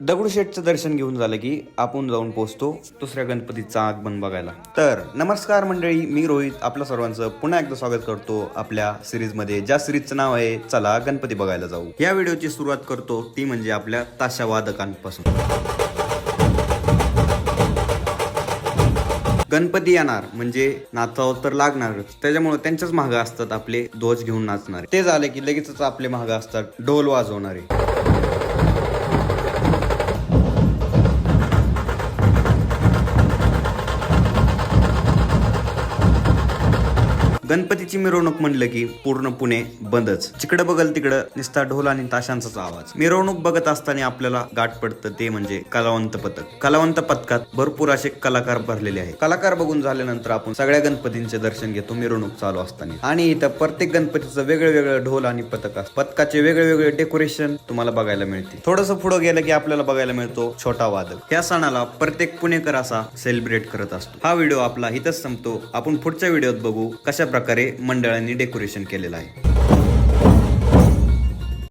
दगडूशेठचं दर्शन घेऊन झालं की आपण जाऊन पोहोचतो दुसऱ्या गणपतीचा आगमन बघायला. तर नमस्कार मंडळी मी रोहित. आपल्या सर्वांचं पुन्हा एकदा स्वागत करतो आपल्या सिरीजमध्ये. ज्या सिरीजचं नाव आहे चला गणपती बघायला जाऊ. या व्हिडिओची सुरुवात करतो ती म्हणजे आपल्या ताशा वादकांपासून. गणपती येणार म्हणजे नाचावं तर लागणारच. त्याच्यामुळे त्यांच्याच महाग असतात आपले ध्वज घेऊन नाचणारे. ते झाले की लगेचच आपले महाग असतात ढोल वाजवणारे. गणपतीची मिरवणूक म्हणलं की पूर्ण पुणे बंदच. जिकडे बघल तिकडं निस्ता ढोल आणि ताशांचाच आवाज. मिरवणूक बघत असताना आपल्याला गाठ पडतं ते म्हणजे कलावंत पथक. कलावंत पथकात भरपूर असे कलाकार भरलेले आहेत. कलाकार बघून झाल्यानंतर आपण सगळ्या गणपतींचे दर्शन घेतो मिरवणूक चालू असताना. आणि इथं प्रत्येक गणपतीचं वेगळं वेगळं ढोल आणि पथक असतं. पथकाचे वेगळे वेगळे डेकोरेशन तुम्हाला बघायला मिळते. थोडंसं पुढे गेलं की आपल्याला बघायला मिळतो छोटा वादक. या सणाला प्रत्येक पुणेकर असा सेलिब्रेट करत असतो. हा व्हिडिओ आपला इथंच संपतो. आपण पुढच्या व्हिडिओत बघू कशा प्रकारे मंडळांनी डेकोरेशन केलेलं आहे.